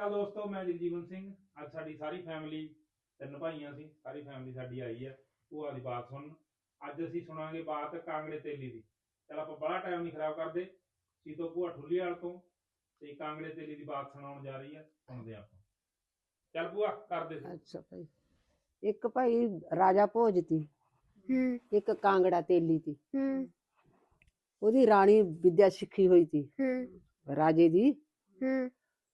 ਨਮਸਕਾਰ ਦੋਸਤੋ ਮੈਂ ਜਗਜੀਵਨ ਸਿੰਘ। ਅੱਜ ਸਾਡੀ ਸਾਰੀ ਫੈਮਿਲੀ ਤਿੰਨ ਭਾਈਆਂ ਸੀ ਸਾਰੀ ਫੈਮਿਲੀ ਸਾਡੀ ਆਈ ਹੈ ਭੂਆ ਦੀ ਬਾਤ ਸੁਣਨ। ਅੱਜ ਅਸੀਂ ਸੁਣਾਂਗੇ ਬਾਤ ਕਾਂਗੜੇ ਤੇਲੀ ਦੀ। ਚਲ ਆਪਾਂ ਬੜਾ ਟਾਈਮ ਨਹੀਂ ਖਰਾਬ ਕਰਦੇ। ਸੀਤੋ ਭੂਆ ਠੁੱਲੀਵਾਲ ਤੋਂ ਤੇ ਕਾਂਗੜੇ ਤੇਲੀ ਦੀ ਬਾਤ ਸੁਣਾਉਣ ਜਾ ਰਹੀ ਹੈ ਸੁਣਦੇ ਆਪਾਂ। ਚੱਲ ਭੂਆ ਕਰਦੇ ਸੀ। ਅੱਛਾ ਭਾਈ। ਇੱਕ ਭਾਈ ਰਾਜਾ ਭੋਜ ਤੀ। ਹੂੰ। ਇੱਕ ਕਾਂਗੜਾ ਤੇਲੀ ਤੀ। ਹੂੰ। ਉਹਦੀ ਰਾਣੀ ਵਿਦਿਆ ਸਿੱਖੀ ਹੋਈ ਤੀ। ਹੂੰ। ਰਾਜੇ ਦੀ। ਹੂੰ।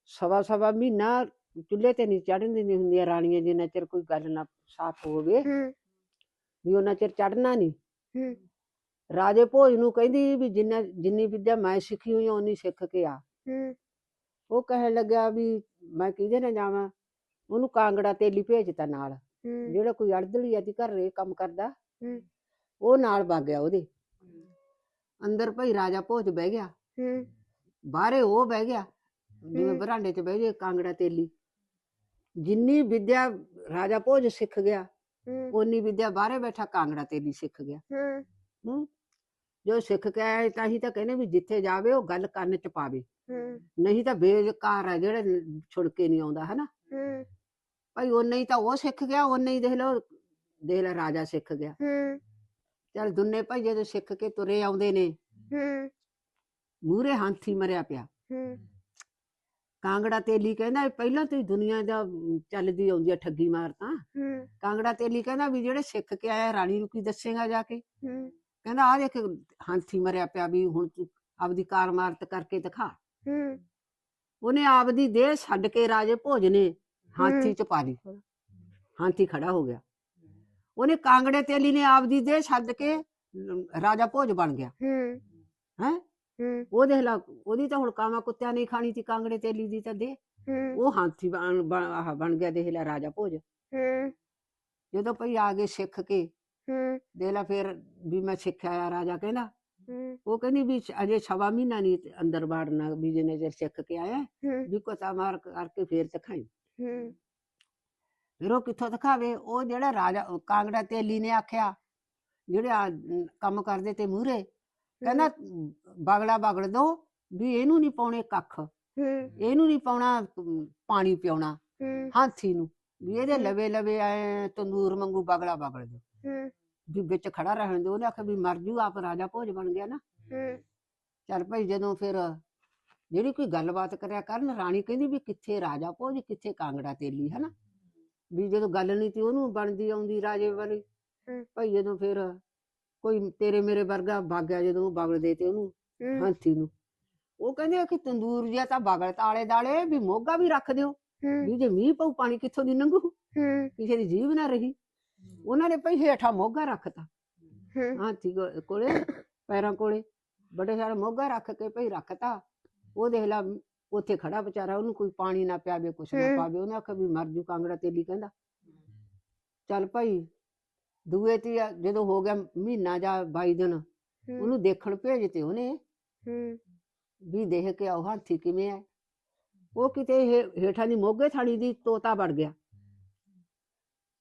ਸਵਾ ਸਵਾ ਮਹੀਨਾ ਚੁੱਲ੍ਹੇ ਤੇ ਨਹੀਂ ਚੜਨ ਦਿੰਦੀ ਹੁੰਦੀਆਂ ਰਾਣੀਆਂ ਜਿੰਨਾ ਚਿਰ ਕੋਈ ਗੱਲ ਨਾ ਸਾਫ਼ ਹੋਵੇ। ਹੂੰ। ਵੀ ਉਹਨਾਂ ਚਿਰ ਚੜਨਾ ਨਹੀਂ। ਹੂੰ। ਰਾਜੇ ਭੋਜ ਨੂੰ ਕਹਿੰਦੀ ਵੀ ਜਿੰਨਾ ਜਿੰਨੀ ਵਿਦਿਆ ਮੈਂ ਸਿੱਖੀ ਹੋਈ ਆ ਉਨੀ ਸਿੱਖ ਕੇ ਆ। ਹੂੰ। ਉਹ ਕਹਿਣ ਲੱਗਾ ਵੀ ਮੈਂ ਕਿਹਦੇ ਨਾਲ ਜਾਵਾਂ? ਉਹਨੂੰ ਕਾਂਗੜਾ ਤੇਲੀ ਭੇਜਤਾ ਨਾਲ। ਹੂੰ। ਜਿਹੜਾ ਕੋਈ ਅੜਦਲੀ ਆ ਦੀ ਘਰ ਰੇ ਕੰਮ ਕਰਦਾ। ਹੂੰ। ਉਹ ਨਾਲ ਵਗ ਗਿਆ ਉਹਦੇ। ਅੰਦਰ ਭਾਈ ਰਾਜਾ ਭੋਜ ਬਹਿ ਗਿਆ। ਹੂੰ। ਬਾਹਰੇ ਉਹ ਬਹਿ ਗਿਆ। ਜਿਵੇਂ ਹੂੰ। ਬਰਾਂਡੇ 'ਚ ਬਹਿ ਜੇ ਕਾਂਗੜਾ ਤੇਲੀ। ਜਿੰਨੀ ਵਿਦਿਆ ਰਾਜਾ ਭੋਜ ਸਿੱਖ ਗਿਆ ਹੂੰ। ਓਨੀ ਵਿਦਿਆ ਬਾਹਰੇ ਬੈਠਾ ਕਾਂਗੜਾ ਤੇਲੀ ਸਿੱਖ ਗਿਆ। ਹੂੰ। ਹੂੰ। ਜੋ ਸਿੱਖ ਕੇ ਆਇਆ ਤਾਂ ਹੀ ਤਾਂ ਕਹਿੰਦੇ ਵੀ ਜਿੱਥੇ ਜਾਵੇ ਉਹ ਗੱਲ ਕੰਨ 'ਚ ਪਾਵੇ। ਹੂੰ। ਨਹੀਂ ਤਾਂ ਬੇਕਾਰ ਹੈ ਜਿਹੜਾ ਛੁੜ ਕੇ ਨਹੀਂ ਆਉਂਦਾ ਹਨਾ? ਹੂੰ। ਭਾਈ ਉਹ ਨਹੀਂ ਤਾਂ ਉਹ ਸਿੱਖ ਗਿਆ ਉਹ ਨਹੀਂ ਦੇਖ ਲਓ ਦੇਖ ਲੈ ਰਾਜਾ ਸਿੱਖ ਗਿਆ। ਹੂੰ। ਚੱਲ ਦੁੰਨੇ ਭਾਈ ਜਦੋਂ ਸਿੱਖ ਕੇ ਤੁਰੇ ਆਉਂਦੇ ਨੇ। ਹੂੰ। ਮੂਰੇ ਹਾਥੀ ਮਰਿਆ ਪਿਆ। ਹੂੰ। ਕਾਂਗੜਾ ਤੇਲੀ ਕਹਿੰਦਾ ਪਹਿਲਾਂ ਤੋਂ ਦੁਨੀਆ ਦਾ ਚੱਲਦੀ ਆਉਂਦੀ ਆ ਠੱਗੀ ਮਾਰ ਤਾਂ। ਹੂੰ। ਕਾਂਗੜਾ ਤੇਲੀ ਕਹਿੰਦਾ ਵੀ ਜਿਹੜੇ ਸਿੱਖ ਕੇ ਆਇਆ ਰਾਣੀ ਨੂੰ ਕੀ ਦੱਸੇਗਾ ਜਾ ਕੇ। ਹੂੰ। ਕਹਿੰਦਾ ਆ ਦੇਖ ਹਾਥੀ ਮਰਿਆ ਪਿਆ ਵੀ ਹੁਣ ਤੂੰ ਆਪਦੀ ਕਾਰ ਮਾਰਤ ਕਰਕੇ ਦਿਖਾ। ਹੂੰ। ਉਹਨੇ ਆਪਦੀ ਦੇਹ ਛੱਡ ਕੇ ਰਾਜੇ ਭੋਜ ਨੇ ਹਾਥੀ। ਚ ਪਾ ਲਈ। ਹਾਥੀ ਖੜਾ ਹੋ ਗਿਆ। ਉਹਨੇ ਕਾਂਗੜੇ ਤੇਲੀ ਨੇ ਆਪਦੀ ਦੇਹ ਛੱਡ ਕੇ ਰਾਜਾ ਭੋਜ ਬਣ ਗਿਆ। ਹੂੰ। ਹੈਂ? ਹੂੰ। ਉਹ ਦੇਖ ਲਾ ਉਹਦੀ ਤਾਂ ਹੁਣ ਕਾਮਾ ਕੁੱਤਿਆਂ ਨਹੀਂ ਖਾਣੀ ਸੀ ਕਾਂਗੜੇ ਤੇਲੀ ਦੀ ਤਾਂ ਦੇ। ਹੂੰ। ਉਹ ਹਾਥੀ ਬਣ ਬਣ- ਆਹ ਬਣ ਗਿਆ ਦੇਖ ਲੈ ਰਾਜਾ ਭੋਜ। ਹੂੰ। ਜਦੋਂ ਭਈ ਆ ਗਏ ਸਿੱਖ ਕੇ ਹੂੰ। ਦੇਖ ਲੈ ਫਿਰ ਵੀ ਮੈਂ ਸਿੱਖਿਆ ਆ ਰਾਜਾ ਕਹਿੰਦਾ। ਹੂੰ। ਉਹ ਕਹਿੰਦੀ ਵੀ ਅਜੇ ਸਵਾ ਮਹੀਨਾ ਨਹੀਂ ਅੰਦਰ ਬਾੜਨਾ ਵੀ ਜਿਹਨੇ ਜੇ ਸਿੱਖ ਕੇ ਆਇਆ ਹੂੰ। ਵੀ ਕੋਤਾ ਮਾਰ ਕਰਕੇ ਫੇਰ ਦਿਖਾਈ। ਹੂੰ। ਫਿਰ ਉਹ ਕਿੱਥੋਂ ਦਿਖਾਵੇ? ਉਹ ਜਿਹੜਾ ਰਾਜਾ ਕਾਂਗੜਾ ਤੇਲੀ ਨੇ ਆਖਿਆ ਜਿਹੜੇ ਆ, ਅਮ, ਕੰਮ ਕਰਦੇ ਤੇ ਮੂਹਰੇ ਕਹਿੰਦਾ ਬਗਲਾ ਬਗੜ ਦੋ ਵੀ ਇਹਨੂੰ ਨਹੀਂ ਪਾਉਣੇ ਕੱਖ। ਹੂੰ। ਇਹਨੂੰ ਨਹੀਂ ਪਾਉਣਾ ਅਮ, ਪਾਣੀ ਪਿਉਣਾ ਹੂੰ। ਹਾਥੀ ਨੂੰ। ਵੀ ਇਹਦੇ। ਲਵੇ ਲਵੇ ਐ ਤੰਦੂਰ ਵਾਂਗੂ ਬਗਲਾ ਬਗੜ ਦੋ। ਹੂੰ। ਵੀ ਵਿੱਚ ਖੜਾ ਰਹਿਣ ਦੇ। ਉਹਨੇ ਆਖਿਆ ਵੀ ਮਰ ਜੂ ਆਪ ਰਾਜਾ ਭੋਜ ਬਣ ਗਿਆ ਨਾ। ਹੂੰ। ਚੱਲ ਭਾਈ ਜਦੋਂ ਫਿਰ ਜਿਹੜੀ ਕੋਈ ਗੱਲਬਾਤ ਕਰਿਆ ਕਰਨ ਰਾਣੀ ਕਹਿੰਦੀ ਵੀ ਕਿੱਥੇ ਰਾਜਾ ਭੋਜ ਕਿੱਥੇ ਕਾਂਗੜਾ ਤੇਲੀ ਹਨਾ? ਵੀ ਜਦੋਂ ਗੱਲ ਨਹੀਂ ਤੀ ਉਹਨੂੰ ਬਣਦੀ ਆਉਂਦੀ ਰਾਜੇ ਵਾਲੀ। ਹਮ। ਭਾਈ ਜਦੋਂ ਫਿਰ ਕੋਈ ਤੇਰੇ ਮੇਰੇ ਵਰਗਾ ਬਾਗਿਆ ਜਦੋਂ ਬਗਲ ਦੇ ਤੇ ਉਹਨੂੰ ਹੂੰ। ਹਾਥੀ ਨੂੰ। ਉਹ ਕਹਿੰਦੇ ਆ ਕਿ ਤੰਦੂਰ ਜਿਹਾ ਤਾਂ ਬਗਲ ਤਾਲੇ ਦਾਲੇ ਵੀ ਮੋਗਾ ਵੀ ਰੱਖ ਦਿਓ। ਵੀ ਜੇ ਮੀਂਹ ਪਊ ਪਾਣੀ ਕਿੱਥੋਂ ਦੀ ਲੰਘੂ? ਕਿਸੇ ਦੀ ਜੀਵ ਨਾ ਰਹੀ। ਉਹਨਾਂ ਨੇ ਭਈ ਹੇਠਾਂ ਮੋਗਾ ਰੱਖਤਾ। ਹੂੰ। ਹਾਥੀ ਕੋ- ਕੋਲੇ ਪੈਰਾਂ ਕੋਲੇ ਬੜੇ ਸਾਰਾ ਮੋਗਾ ਰੱਖ ਕੇ ਭਈ ਰੱਖਤਾ। ਉਹ ਦੇਖ ਲਾ ਉੱਥੇ ਖੜਾ ਵਿਚਾਰਾ ਉਹਨੂੰ ਕੋਈ ਪਾਣੀ ਨਾ ਪਿਆਵੇ ਕੁਛ ਨਾ। ਪਾਵੇ। ਉਹਨੇ ਆਖਿਆ ਵੀ ਮਰ ਜੂ ਕਾਂਗੜਾ ਤੇਲੀ ਕਹਿੰਦਾ। ਚੱਲ ਭਾਈ ਦੂਏ ਤੀ ਜਦੋਂ ਹੋ ਗਿਆ ਮਹੀਨਾ ਜਾਂ 22 ਦਿਨ ਉਹਨੂੰ ਦੇਖਣ ਭੇਜਤੇ ਉਹਨੇ ਹੂੰ। ਵੀ ਦੇਖ ਕੇ ਆਓ ਹਾਥੀ ਕਿਵੇਂ ਹੈ ਉਹ ਕਿਤੇ ਹੇਠਾਂ ਦੀ ਮੋਗੇ ਥਾਣੀ ਦੀ ਤੋਤਾ ਵੜ ਗਿਆ।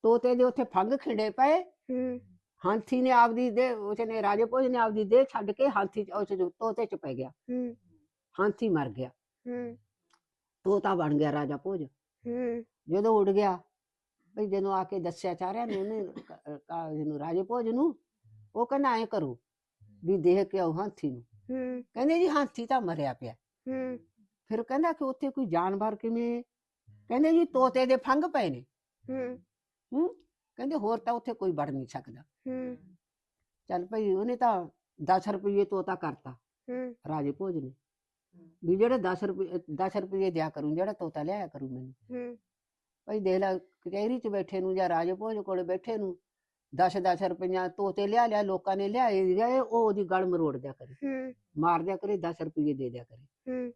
ਤੋਤੇ ਦੇ ਉੱਥੇ ਫੰਗ ਖਿੰਡੇ ਪਏ। ਹੂੰ। ਹਾਥੀ ਨੇ ਆਪਦੀ ਦੇ ਉਸਨੇ ਰਾਜੇ ਭੋਜ ਨੇ ਆਪਦੀ ਦੇ ਛੱਡ ਕੇ ਹਾਥੀ ਉਸ ਤੋਤੇ ਚ ਪੈ ਗਿਆ। ਹੂੰ। ਹਾਥੀ ਮਰ ਗਿਆ। ਹੂੰ। ਤੋਤਾ ਬਣ ਗਿਆ ਰਾਜਾ ਭੋਜ। ਹੂੰ। ਜਦੋਂ ਉੱਡ ਗਿਆ ਭਈ ਜਦੋਂ ਆ ਕੇ ਦੱਸਿਆ ਚਾਰਿਆ ਨੇ ਉਹਨੇ ਕ- ਕਾ- ਇਹਨੂੰ ਰਾਜੇ ਭੋਜ ਨੂੰ ਉਹ ਕਹਿੰਦਾ ਐ ਕਰੋ ਵੀ ਦੇਖ ਕੇ ਆਓ ਹਾਥੀ ਨੂੰ। ਹੂੰ। ਕਹਿੰਦੇ ਜੀ ਹਾਥੀ ਤਾਂ ਮਰਿਆ ਪਿਆ। ਹੂੰ। ਫਿਰ ਕਹਿੰਦਾ ਕਿ ਉੱਥੇ ਕੋਈ ਜਾਨਵਰ ਕਿਵੇਂ ਕਹਿੰਦੇ ਜੀ ਤੋਤੇ ਦੇ ਫੰਗ ਪਏ ਨੇ। ਹੂੰ। ਹੂੰ। ਕਹਿੰਦੇ ਹੋਰ ਤਾਂ ਉੱਥੇ ਕੋਈ ਵੜ ਨਹੀਂ ਸਕਦਾ। ਹੂੰ। ਚੱਲ ਭਈ ਉਹਨੇ ਤਾਂ 10 ਰੁਪਏ ਤੋਤਾ ਕਰਤਾ ਹੂੰ। ਰਾਜੇ ਭੋਜ ਨੇ। ਵੀ ਜਿਹੜੇ 10 ਰੁਪਏ 10 ਰੁਪਏ ਦਿਆ ਕਰੂੰ ਜਿਹੜਾ ਤੋਤਾ ਲਿਆਇਆ ਕਰੂ ਮੈਨੂੰ। ਹੂੰ। ਭਾਈ ਦੇਖ ਲੈ ਕਚਹਿਰੀ 'ਚ ਬੈਠੇ ਨੂੰ ਜਾਂ ਰਾਜੇ ਭੋਜ ਕੋਲੇ ਬੈਠੇ ਨੂੰ 10 10 ਰੁਪਈਆ ਤੋਤੇ ਲਿਆ ਲਿਆ ਲੋਕਾਂ ਨੇ ਲਿਆਏ ਗਏ ਉਹ ਉਹਦੀ ਗਲ ਮਰੋੜ ਦਿਆ ਕਰੇ। ਹੂੰ। ਮਾਰ ਦਿਆ ਕਰੇ 10 ਰੁਪਏ ਦੇ ਦਿਆ ਕਰੇ। ਹੂੰ।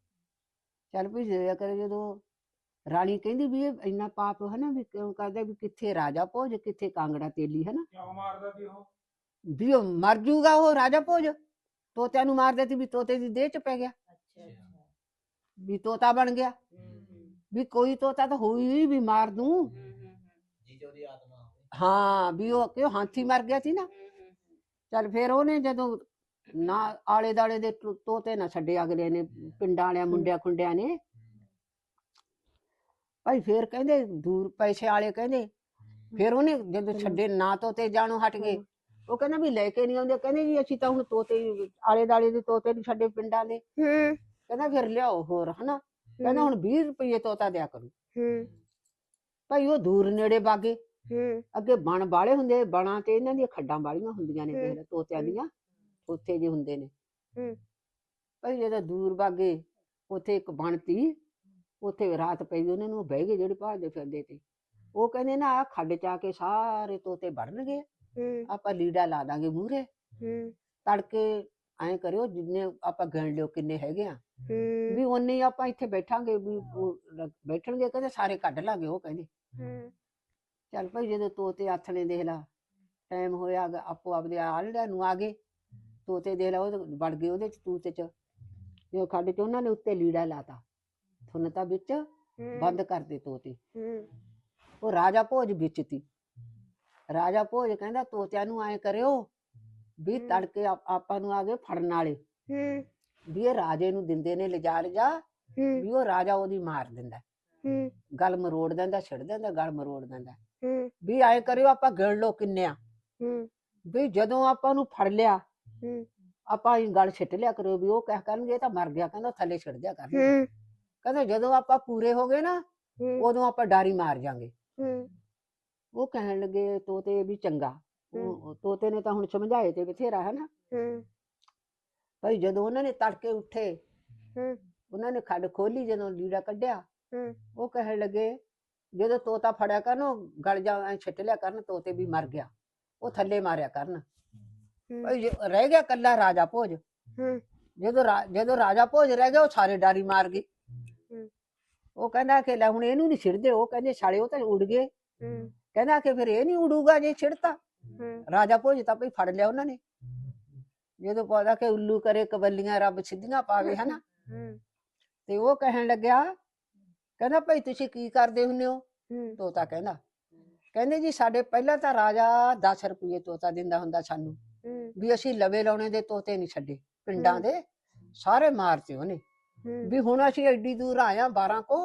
ਚੱਲ ਵੀ ਦੇ ਦਿਆ ਕਰੇ ਜਦੋਂ ਰਾਣੀ ਕਹਿੰਦੀ ਵੀ ਇਹ ਇੰਨਾ ਪਾਪ ਹੈ ਨਾ ਵੀ ਕਿਉਂ ਕਰਦਾ ਵੀ ਕਿੱਥੇ ਰਾਜਾ ਭੋਜ ਕਿੱਥੇ ਕਾਂਗੜਾ ਤੇਲੀ ਹੈ ਨਾ ਕਿਉਂ ਮਾਰਦਾ ਸੀ ਉਹ? ਵੀ ਉਹ ਮਰ ਜੂਗਾ ਉਹ ਰਾਜਾ ਭੋਜ ਤੋਤਿਆਂ ਨੂੰ ਮਾਰ ਦਿੱਤੀ ਵੀ ਤੋਤੇ ਦੀ ਦੇਹ ਚ ਪੈ ਗਿਆ। ਵੀ ਤੋਤਾ ਬਣ ਗਿਆ। ਵੀ ਕੋਈ ਤੋਤਾ ਤਾਂ ਹੋਈ ਵੀ ਮਾਰ ਦੂੰ ਜੀਜੋ ਦੀ ਆਤਮਾ ਹੋਵੇ। ਹਾਂ ਵੀ ਉਹ ਕਿਉਂ ਹਾਥੀ ਮਰ ਗਿਆ ਸੀ ਨਾ। ਚੱਲ ਫਿਰ ਉਹਨੇ ਜਦੋਂ ਨਾ ਆਲੇ ਦਾਲੇ ਦੇ ਤੋ- ਤੋਤੇ ਨਾ ਛੱਡੇ ਅਗਲੇ ਨੇ ਪਿੰਡਾਂ ਵਾਲਿਆਂ ਮੁੰਡਿਆਂ ਖੁੰਡਿਆਂ ਨੇ। ਭਾਈ ਫੇਰ ਕਹਿੰਦੇ ਦੂਰ ਪੈਸੇ ਵਾਲੇ ਕਹਿੰਦੇ ਫਿਰ ਉਹਨੇ ਜਦੋਂ ਛੱਡੇ ਨਾ ਤੋਤੇ ਜਾਣੋ ਹਟ ਗਏ। ਉਹ ਕਹਿੰਦਾ ਵੀ ਲੈ ਕੇ ਨਹੀਂ ਆਉਂਦੇ ਕਹਿੰਦੇ ਜੀ ਅਸੀਂ ਤਾਂ ਹੁਣ ਤੋਤੇ ਆਲੇ ਦਾਲੇ ਦੇ ਤੋਤੇ ਨਹੀਂ ਛੱਡੇ ਪਿੰਡਾਂ ਦੇ। ਹੂੰ। ਕਹਿੰਦਾ ਫਿਰ ਲਿਆਓ ਹੋਰ ਹਨਾ। ਕਹਿੰਦਾ ਹੁਣ 20 ਰੁਪਏ ਤੋਤਾ ਦਿਆ ਕਰੂ। ਹੂੰ। ਭਾਈ ਉਹ ਦੂਰ ਨੇੜੇ ਬਾਗੇ। ਹੂੰ। ਅੱਗੇ ਬਣ ਬਾਲੇ ਹੁੰਦੇ ਬਣਾ ਤੇ ਇਹਨਾਂ ਦੀਆਂ ਖੱਡਾਂ ਵਾਲੀਆਂ ਹੁੰਦੀਆਂ ਨੇ। ਦੇਖ ਲੈ ਤੋਤਿਆਂ ਦੀਆਂ ਉੱਥੇ ਜੇ ਹੁੰਦੇ ਨੇ। ਹੂੰ। ਭਾਈ ਜਦੋਂ ਦੂਰ ਬਾਗੇ ਉੱਥੇ ਇੱਕ ਬਣ ਤੀ ਉੱਥੇ ਰਾਤ ਪਈ ਉਹਨਾਂ ਨੂੰ ਬਹਿ ਗਏ ਜਿਹੜੇ ਭਾਜਦੇ ਫਿਰਦੇ ਤੇ। ਉਹ ਕਹਿੰਦੇ ਨਾ ਆ ਖੱਡ ਚਾ ਕੇ ਸਾਰੇ ਤੋਤੇ ਵੜਨਗੇ ਹੂੰ। ਆਪਾਂ ਲੀੜਾ ਲਾ ਦਾਂਗੇ ਮੂਹਰੇ। ਹੂੰ। ਤੜਕੇ ਐਂ ਕਰਿਓ ਜਿੰਨੇ ਆਪਾਂ ਗਿਣ ਲਿਓ ਕਿੰਨੇ ਹੈਗੇ ਆ। ਹੂੰ। ਵੀ ਉਨੇ ਹੀ ਆਪਾਂ ਇੱਥੇ ਬੈਠਾਂਗੇ ਵੀ ਉਹ ਰ- ਬੈਠਣਗੇ ਕਹਿੰਦੇ ਸਾਰੇ ਕੱਢ ਲਾਂਗੇ ਉਹ ਕਹਿੰਦੇ। ਹੂੰ। ਚੱਲ ਭਾਈ ਜਦੋਂ ਤੋਤੇ ਆਥਣੇ ਦੇਖ ਲਾ ਟਾਈਮ ਹੋਇਆ ਗਾ, ਆਪੋ ਆਪਦੇ ਆਲੜਿਆਂ ਨੂੰ ਆ ਗਏ ਤੋਤੇ ਦੇਖ ਲਾ ਉਹ ਵੜ ਗਏ ਉਹਦੇ ਚ ਤੂਤ ਚ। ਜੋ ਖੱਡ ਚ ਉਹਨਾਂ ਨੇ ਉੱਤੇ ਲੀੜਾ ਲਾਤਾ ਥੁੰਨ ਤਾਂ ਵਿੱਚ ਬੰਦ ਕਰਦੇ ਤੋਤੇ। ਹੂੰ। ਉਹ ਰਾਜਾ ਭੋਜ ਵਿੱਚ ਤੀ। ਰਾਜਾ ਭੋਜ ਕਹਿੰਦਾ ਤੋਤਿਆਂ ਨੂੰ ਐਂ ਕਰਿਓ ਵੀ। ਤੜਕੇ ਆਪ- ਆਪਾਂ ਨੂੰ ਆ ਗਏ ਫੜਨ ਵਾਲੇ। ਹੂੰ। ਵੀ ਇਹ ਰਾਜੇ ਨੂੰ ਦਿੰਦੇ ਨੇ ਲਿਜਾ ਲਿਜਾ ਹੂੰ। ਵੀ ਉਹ ਰਾਜਾ ਉਹਦੀ ਮਾਰ ਦਿੰਦਾ। ਹੂੰ। ਗਲ ਮਰੋੜ ਦਿੰਦਾ ਛਿੜ ਦਿੰਦਾ ਗਲ ਮਰੋੜ ਦਿੰਦਾ। ਹੂੰ। ਵੀ ਐਂ ਕਰਿਓ ਆਪਾਂ ਗਿਣ ਲਓ ਕਿੰਨੇ ਆ। ਹੂੰ। ਵੀ ਜਦੋਂ ਆਪਾਂ ਨੂੰ ਫੜ ਲਿਆ ਹੂੰ। ਆਪਾਂ ਇਹ ਗਲ ਛਿੱਟ ਲਿਆ ਕਰੋ ਵੀ ਉਹ ਕਹਿ ਕਰਨਗੇ ਇਹ ਤਾਂ ਮਰ ਗਿਆ ਕਹਿੰਦਾ ਥੱਲੇ ਛਿੜ ਦਿਆ ਕਰਨਗੇ ਹੂੰ। ਕਹਿੰਦਾ ਜਦੋਂ ਆਪਾਂ ਪੂਰੇ ਹੋ ਗਏ ਨਾ ਹੂੰ। ਉਦੋਂ ਆਪਾਂ ਡਾਰੀ ਮਾਰ ਜਾਾਂਗੇ। ਹੂੰ। ਉਹ ਕਹਿਣ ਲੱਗੇ ਤੋਤੇ ਵੀ ਚੰਗਾ। ਉਹ ਤੋਤੇ ਨੇ ਤਾਂ ਹੁਣ ਸਮਝਾਏ ਤੇ ਬਥੇਰਾ ਹੈ ਨਾ ਹੂੰ। ਭਾਈ ਜਦੋਂ ਉਹਨਾਂ ਨੇ ਤੜਕੇ ਉੱਠੇ ਹੂੰ। ਉਹਨਾਂ ਨੇ ਖੱਡ ਖੋਲੀ ਜਦੋਂ ਲੀੜਾ ਕੱਢਿਆ ਹੂੰ। ਉਹ ਕਹਿਣ ਲੱਗੇ ਜਦੋਂ ਤੋਤਾ ਫੜਿਆ ਕਰਨ ਉਹ ਗਲ ਜਾ ਐਂ ਛਿੱਟ ਲਿਆ ਕਰਨ ਤੋਤੇ ਵੀ ਮਰ ਗਿਆ। ਉਹ ਥੱਲੇ ਮਾਰਿਆ ਕਰਨ। ਭਾਈ ਰਹਿ ਗਿਆ ਕੱਲਾ ਰਾਜਾ ਭੋਜ। ਹੂੰ। ਜਦੋਂ ਜਦੋਂ ਰਾਜਾ ਭੋਜ ਰਹਿ ਗਿਆ ਉਹ ਸਾਰੇ ਡਾਰੀ ਮਾਰ ਗਏ ਹੂੰ। ਉਹ ਕਹਿੰਦਾ ਕਿ ਲੈ ਹੁਣ ਇਹਨੂੰ ਨਹੀਂ ਛਿੜਦੇ ਉਹ ਕਹਿੰਦੇ ਸਾਲੇ ਉਹ ਤਾਂ ਉੜ ਗਏ। ਕਹਿੰਦਾ ਕਿ ਫਿਰ ਇਹ ਨਹੀਂ ਉਡੂਗਾ ਜੇ ਛਿੜਤਾ। ਰਾਜਾ ਭੋਜ ਤਾਂ ਭਈ ਫੜ ਲਿਆ ਉਹਨਾਂ ਨੇ। ਜਦੋਂ ਪੌਦਾ ਕਿ ਉੱਲੂ ਕਰੇ ਕਬੱਲੀਆਂ ਰੱਬ ਸਿੱਧੀਆਂ ਪਾਵੇ ਹਨਾ। ਤੇ ਉਹ ਕਹਿਣ ਲੱਗਿਆ ਕਹਿੰਦਾ ਭਾਈ ਤੁਸੀਂ ਕੀ ਕਰਦੇ ਹੁੰਨੇ ਹੋ? ਤੋਤਾ ਕਹਿੰਦਾ ਕਹਿੰਦੇ ਜੀ ਸਾਡੇ ਪਹਿਲਾਂ ਤਾਂ ਰਾਜਾ 10 ਰੁਪਏ ਤੋਤਾ ਦਿੰਦਾ ਹੁੰਦਾ ਸਾਨੂੰ। ਵੀ ਅਸੀਂ ਲਵੇ ਲਾਉਣੇ ਦੇ ਤੋਤੇ ਨਹੀਂ ਛੱਡੇ ਪਿੰਡਾਂ। ਦੇ ਸਾਰੇ ਮਾਰਤੇ ਉਹਨੇ। ਵੀ ਹੁਣ ਅਸੀਂ ਐਡੀ ਦੂਰ ਆਇਆ 12 ਕੋ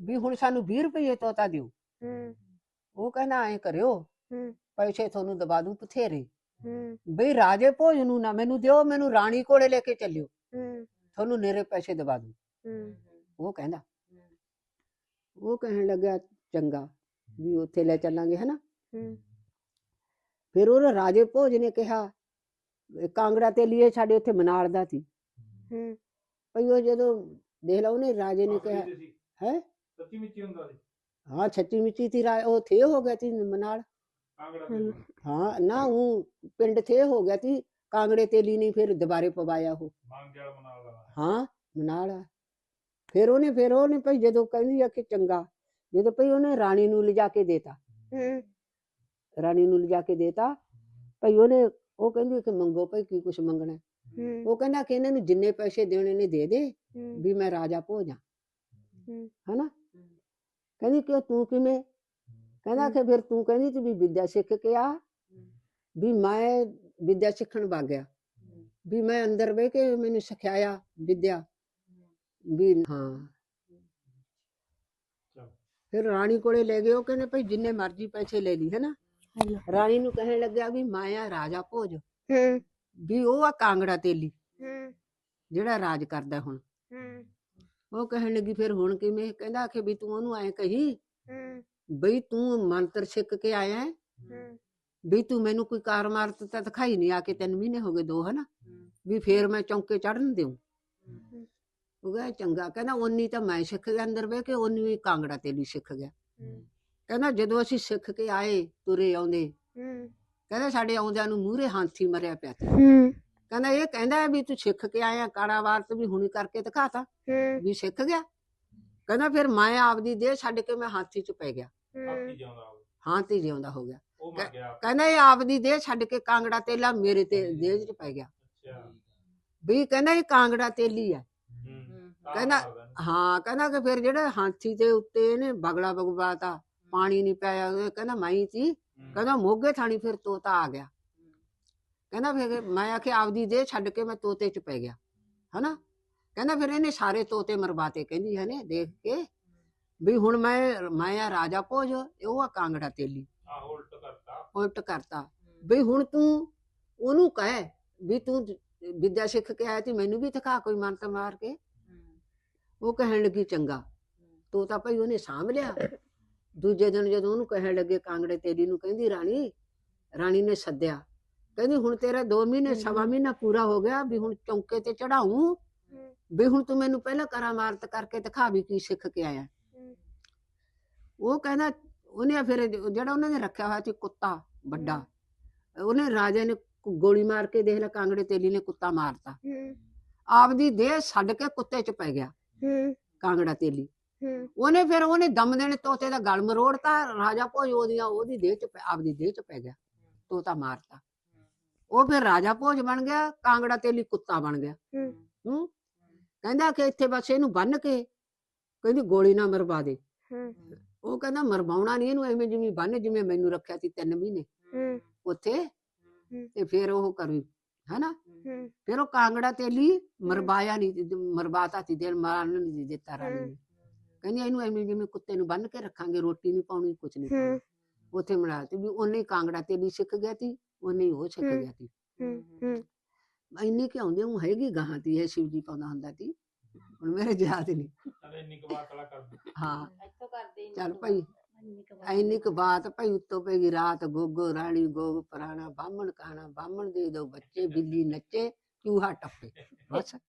ਵੀ ਹੁਣ ਸਾਨੂੰ 20 ਰੁਪਏ ਤੋਤਾ ਦਿਓ। ਉਹ ਕਹਿੰਦਾ ਐਂ ਕਰਿਓ। ਪੈਸੇ ਤੁਹਾਨੂੰ ਦਵਾ ਦੂੰ ਬਥੇਰੇ। ਹੂੰ। ਬਈ ਰਾਜੇ ਭੋਜ ਨੂੰ ਨਾ ਮੈਨੂੰ ਦਿਓ ਮੈਨੂੰ ਰਾਣੀ ਕੋਲੇ ਲੈ ਕੇ ਚੱਲਿਓ। ਹੂੰ। ਤੁਹਾਨੂੰ ਨੇਰੇ ਪੈਸੇ ਦਵਾ ਦੂੰ। ਹੂੰ। ਉਹ ਕਹਿੰਦਾ ਉਹ ਕਹਿਣ ਲੱਗਾ ਚੰਗਾ ਵੀ ਉੱਥੇ ਲੈ ਚੱਲਾਂਗੇ ਹਨਾ? ਹੂੰ। ਫਿਰ ਉਹ ਰਾਜੇ ਭੋਜ ਨੇ ਕਿਹਾ ਕਾਂਗੜਾ ਤੇ ਲਈ ਸਾਡੇ ਉੱਥੇ ਮਨਾਲ ਦਾ ਸੀ। ਹੂੰ। ਭਈ ਉਹ ਜਦੋਂ ਦੇਖ ਲਾ ਉਹਨੇ ਰਾਜੇ ਨੇ ਕਿਹਾ ਹੈ? ਸੱਚੀ ਮਿੱਚੀ ਹੁੰਦਾ ਸੀ। ਹਾਂ ਛੱਤੀ ਮਿੱਚੀ ਰਾ- ਉਹ ਥੇ ਹੋ ਗਿਆ ਤੀ ਮਨਾਲ। ਕਾਂਗੜਾ ਹਮ। ਤੇ ਹਾਂ ਨਾ ਉਹ ਪਿੰਡ ਥੇ ਹੋ ਗਿਆ ਤੀ ਕਾਂਗੜੇ ਤੇ ਲਈ ਨਹੀਂ ਫਿਰ ਦੁਬਾਰੇ ਪਵਾਇਆ ਉਹ। ਹਾਂ ਮਨਾਲ ਆ। ਫਿਰ ਉਹਨੇ ਫਿਰ ਉਹਨੇ ਭਈ ਜਦੋਂ ਕਹਿੰਦੀ ਆ ਕਿ ਚੰਗਾ ਜਦੋਂ ਭਈ ਉਹਨੇ ਰਾਣੀ ਨੂੰ ਲਿਜਾ ਕੇ ਦੇਤਾ। ਹੂੰ। ਰਾਣੀ ਨੂੰ ਲਿਜਾ ਕੇ ਦੇਤਾ ਭਈ ਉਹਨੇ ਉਹ ਕਹਿੰਦੀ ਕਿ ਮੰਗੋ ਭਈ ਕੀ ਕੁਛ ਮੰਗਣਾ। ਉਹ ਕਹਿੰਦਾ ਕਿ ਇਹਨਾਂ ਨੂੰ ਜਿੰਨੇ ਪੈਸੇ ਦੇਣੇ ਨੇ ਦੇ ਦੇ ਵੀ ਮੈਂ ਰਾਜਾ ਭੋ ਜਾ ਹੂੰ। ਹਨਾ? ਕਹਿੰਦੀ ਕਿ ਤੂੰ ਕਿਵੇਂ ਕਹਿੰਦਾ ਕਿ ਫਿਰ ਤੂੰ ਕਹਿੰਦੀ ਤੂੰ ਵੀ ਵਿਦਿਆ ਸਿੱਖ ਕੇ ਆ ਵੀ ਮੈਂ ਵਿਦਿਆ ਸਿੱਖਣ ਵਗ ਗਿਆ। ਵੀ ਮੈਂ ਅੰਦਰ ਬਹਿ ਕੇ ਮੈਨੂੰ ਸਿਖਾਇਆ ਵਿਦਿਆ। ਵੀ ਹਾਂ। ਫਿਰ ਰਾਣੀ ਕੋਲੇ ਲੈ ਗਏ ਉਹ ਕਹਿੰਦੇ ਭਾਈ ਜਿੰਨੇ ਮਰਜ਼ੀ ਪੈਸੇ ਲੈ ਲਈ ਹੈਨਾ? ਰਾਣੀ ਨੂੰ ਕਹਿਣ ਲੱਗਿਆ ਵੀ ਮੈਂ ਆ ਰਾਜਾ ਭੋਜ। ਹੂੰ। ਵੀ ਉਹ ਆ ਕਾਂਗੜਾ ਤੇਲੀ ਹੂੰ। ਜਿਹੜਾ ਰਾਜ ਕਰਦਾ ਹੁਣ। ਹੂੰ। ਉਹ ਕਹਿਣ ਲੱਗੀ ਫਿਰ ਹੁਣ ਕਿਵੇਂ? ਕਹਿੰਦਾ ਕਿ ਵੀ ਤੂੰ ਉਹਨੂੰ ਐ ਕਹੀ ਹੂੰ। ਬਈ ਤੂੰ ਮੰਤਰ ਸਿੱਖ ਕੇ ਆਇਆ ਹੈ, ਹੂੰ। ਵੀ ਤੂੰ ਮੈਨੂੰ ਕੋਈ ਕਾਰ ਮਾਰਤ ਤਾਂ ਦਿਖਾਈ ਨਹੀਂ ਆ ਕੇ ਤਿੰਨ ਮਹੀਨੇ ਹੋ ਗਏ ਦੋ ਹਨਾ? ਵੀ ਫੇਰ ਮੈਂ ਚੌਂਕੇ ਚੜਨ ਦਿਉ ਉਹ ਗਿਆ ਚੰਗਾ ਕਹਿੰਦਾ ਓਨੀ ਤਾਂ ਮੈਂ ਸਿੱਖ ਗਿਆ ਅੰਦਰ ਬਹਿ ਕੇ ਓਨੀ ਵੀ ਕਾਂਗੜਾ ਤੇ ਨਹੀਂ ਸਿੱਖ ਗਿਆ ਕਹਿੰਦਾ ਜਦੋਂ ਅਸੀਂ ਸਿੱਖ ਕੇ ਆਏ ਤੁਰੇ ਆਉਂਦੇ ਕਹਿੰਦਾ ਸਾਡੇ ਆਉਂਦਿਆਂ ਨੂੰ ਮੂਹਰੇ ਹਾਥੀ ਮਰਿਆ ਪਿਆ ਸੀ। ਕਹਿੰਦਾ ਇਹ ਕਹਿੰਦਾ ਵੀ ਤੂੰ ਸਿੱਖ ਕੇ ਆਇਆ ਕਾੜਾ ਵਾਰਤ ਵੀ ਹੁਣੀ ਕਰਕੇ ਦਿਖਾਤਾ ਵੀ ਸਿੱਖ ਗਿਆ। ਕਹਿੰਦਾ ਫਿਰ ਮੈਂ ਆਪਦੀ ਦੇਹ ਛੱਡ ਕੇ ਮੈਂ ਹਾਥੀ ਚ ਪੈ ਗਿਆ। ਹਾਥੀ ਜਿਉਂਦਾ ਉਹ। ਹਾਥੀ ਜਿਉਂਦਾ ਹੋ ਗਿਆ। ਉਹ ਮਰ ਗਿਆ ਕਹਿੰਦਾ ਇਹ ਆਪਦੀ ਦੇਹ ਛੱਡ ਕੇ ਕਾਂਗੜਾ ਤੇਲਾ ਮੇਰੇ ਤੇ ਦੇਹ ਚ ਪੈ ਗਿਆ। ਅੱਛਾ। ਵੀ ਕਹਿੰਦਾ ਇਹ ਕਾਂਗੜਾ ਤੇਲੀ ਹੈ। ਹੂੰ। ਕਹਿੰਦਾ- ਹਾਂ ਕਹਿੰਦਾ ਕਿ ਫਿਰ ਜਿਹੜਾ ਹਾਥੀ ਦੇ ਉੱਤੇ ਇਹਨੇ ਬਗਲਾ ਬਗਵਾਤਾ ਪਾਣੀ ਨਹੀਂ ਪਿਆ ਉਹ ਕਹਿੰਦਾ ਮੈਂ ਹੀ ਸੀ। ਕਹਿੰਦਾ ਮੋਗੇ ਥਾਣੀ ਫਿਰ ਤੋਤਾ ਆ ਗਿਆ। ਕਹਿੰਦਾ ਫਿਰ ਮੈਂ ਆਖਿਆ ਆਪਦੀ ਦੇਹ ਛੱਡ ਕੇ ਮੈਂ ਤੋਤੇ ਚ ਪੈ ਗਿਆ। ਹਨਾ? ਕਹਿੰਦਾ ਫਿਰ ਇਹਨੇ ਸਾਰੇ ਤੋਤੇ ਮਰਵਾਤੇ ਕਹਿੰਦੀ ਹਨੇ ਦੇਖ ਕੇ ਵੀ ਹੁਣ ਮੈਂ ਮੈਂ ਆ ਰਾਜਾ ਭੋਜ ਉਹ ਆ ਕਾਂਗੜਾ ਤੇਲੀ। ਆ ਉਲਟ ਕਰਤਾ। ਉਲਟ ਕਰਤਾ। ਵੀ ਹੁਣ ਤੂੰ ਉਹਨੂੰ ਕਹਿ ਵੀ ਤੂੰ ਵਿਦਿਆ ਸਿੱਖ ਕੇ ਆਇਆ ਤੀ ਮੈਨੂੰ ਵੀ ਦਿਖਾ ਕੋਈ ਮੰਤ ਮਾਰ ਕੇ। ਉਹ ਕਹਿਣ ਲੱਗੀ ਚੰਗਾ। ਤੂੰ ਤਾਂ ਭਾਈ ਉਹਨੇ ਸਾਂਭ ਲਿਆ। ਦੂਜੇ ਦਿਨ ਜਦੋਂ ਉਹਨੂੰ ਕਹਿਣ ਲੱਗੇ ਕਾਂਗੜੇ ਤੇਰੀ ਨੂੰ ਕਹਿੰਦੀ ਰਾਣੀ ਰਾਣੀ ਨੇ ਸੱਦਿਆ। ਕਹਿੰਦੀ ਹੁਣ ਤੇਰਾ 2 ਮਹੀਨੇ ਸਵਾ ਮਹੀਨਾ ਪੂਰਾ ਹੋ ਗਿਆ ਵੀ ਹੁਣ ਚੌਂਕੇ ਤੇ ਚੜਾਉਂ ਵੀ ਹੁਣ ਤੂੰ ਮੈਨੂੰ ਪਹਿਲਾਂ ਕਰਾਮਾਰਤ ਕਰਕੇ ਦਿਖਾ ਵੀ ਕੀ ਸਿੱਖ ਕੇ ਆਇਆ। ਉਹ ਕਹਿੰਦਾ ਉਹਨੇ ਫਿਰ ਜਿਹੜਾ ਉਹਨਾਂ ਨੇ ਰੱਖਿਆ ਹੋਇਆ ਸੀ ਕੁੱਤਾ ਵੱਡਾ ਉਹਨੇ ਰਾਜੇ ਨੇ ਗੋਲੀ ਮਾਰ ਕੇ ਦੇਖ ਲਿਆ ਕਾਂਗੜੇ ਤੇਲੀ ਨੇ ਕੁੱਤਾ ਮਾਰਤਾ। ਆਪਦੀ ਦੇਹ ਛੱਡ ਕੇ ਕੁੱਤੇ 'ਚ ਪੈ ਗਿਆ ਕਾਂਗੜਾ ਤੇਲੀ। ਉਹਨੇ ਫਿਰ ਉਹਨੇ ਦਮ ਦੇਣੇ ਤੋਤੇ ਦਾ ਗਲ ਮਰੋੜਤਾ ਰਾਜਾ ਭੋਜ ਉਹਦੀਆਂ ਉਹਦੀ ਦੇਹ 'ਚ ਆਪਦੀ ਦੇਹ 'ਚ ਪੈ ਗਿਆ ਤੋਤਾ ਮਾਰਤਾ। ਉਹ ਫਿਰ ਰਾਜਾ ਭੋਜ ਬਣ ਗਿਆ ਕਾਂਗੜਾ ਤੇਲੀ ਕੁੱਤਾ ਬਣ ਗਿਆ। ਹੂੰ। ਕਹਿੰਦਾ ਕਿ ਇੱਥੇ ਬਸ ਇਹਨੂੰ ਬੰਨ ਕੇ ਕਹਿੰਦੀ ਗੋਲੀ ਨਾ ਮਰਵਾ ਦੇ। ਹੂੰ। ਉਹ ਕਹਿੰਦਾ ਮਰਵਾਉਣਾ ਨਹੀਂ ਇਹਨੂੰ ਐਵੇਂ ਜਿਵੇਂ ਬੰਨ ਜਿਵੇਂ ਮੈਨੂੰ ਰੱਖਿਆ ਸੀ ਤਿੰਨ ਮਹੀਨੇ। ਹੂੰ। ਉੱਥੇ ਤੇ ਫਿਰ ਉਹ ਕਰੂ ਹੈਨਾ? ਹੂੰ। ਫਿਰ ਉਹ ਕਾਂਗੜਾ ਤੇਲੀ ਮਰਵਾਇਆ ਨਹੀਂ ਮਰਵਾਤਾ ਸੀ ਦਿਲ ਮਾਰਨ ਨਹੀਂ ਦਿੱਤਾ ਰਾਣੀ ਨੇ। ਕਹਿੰਦੀ ਇਹਨੂੰ ਐਵੇਂ ਜਿਵੇਂ ਕੁੱਤੇ ਨੂੰ ਬੰਨ ਕੇ ਰੱਖਾਂਗੇ ਰੋਟੀ ਨਹੀਂ ਪਾਉਣੀ ਕੁਝ ਨਹੀਂ ਪਾਉਣਾ। ਉੱਥੇ ਮਰਾ ਤੇ ਵੀ ਉਹਨੇ ਹੀ ਕਾਂਗੜਾ ਤੇਲੀ ਸਿੱਖ ਗਿਆ ਸੀ ਉਹਨੇ ਹੀ ਉਹ ਸਿੱਖ। ਗਿਆ ਸੀ। ਹੂੰ। ਹੂੰ। ਇੰਨੀ ਕਿ ਆਉਂਦੇ ਉਹ ਹੈਗੀ ਗਾਹਾਂ ਤੀ ਇਹ ਸ਼ਿਵ ਜੀ ਪਾਉਂਦਾ ਹੁੰਦਾ ਸੀ। ਹੁਣ ਮੇਰੇ ਯਾਦ ਨਹੀਂ। ਚਲ ਇੰਨੀ ਕੁ ਬਾਤ ਵਾਲਾ ਕਰ ਦੇ ਹਾਂ। ਇੱਥੋਂ ਕਰਦੇ ਚੱਲ ਭਾਈ ਇੰਨੀ ਕੁ ਬਾਤ। ਭਾਈ ਉੱਤੋਂ ਪੈ ਗਈ ਰਾਤ ਗੋਗੋ ਰਾਣੀ ਗੋਗ ਪੁਰਾਣਾ ਬਾਹਮਣ ਕਾਣਾ ਬਾਹਮਣ ਦੇ ਦੋ ਬੱਚੇ ਬਿੱਲੀ ਨੱਚੇ ਚੂਹਾ ਟੱਪੇ। ਬਸ।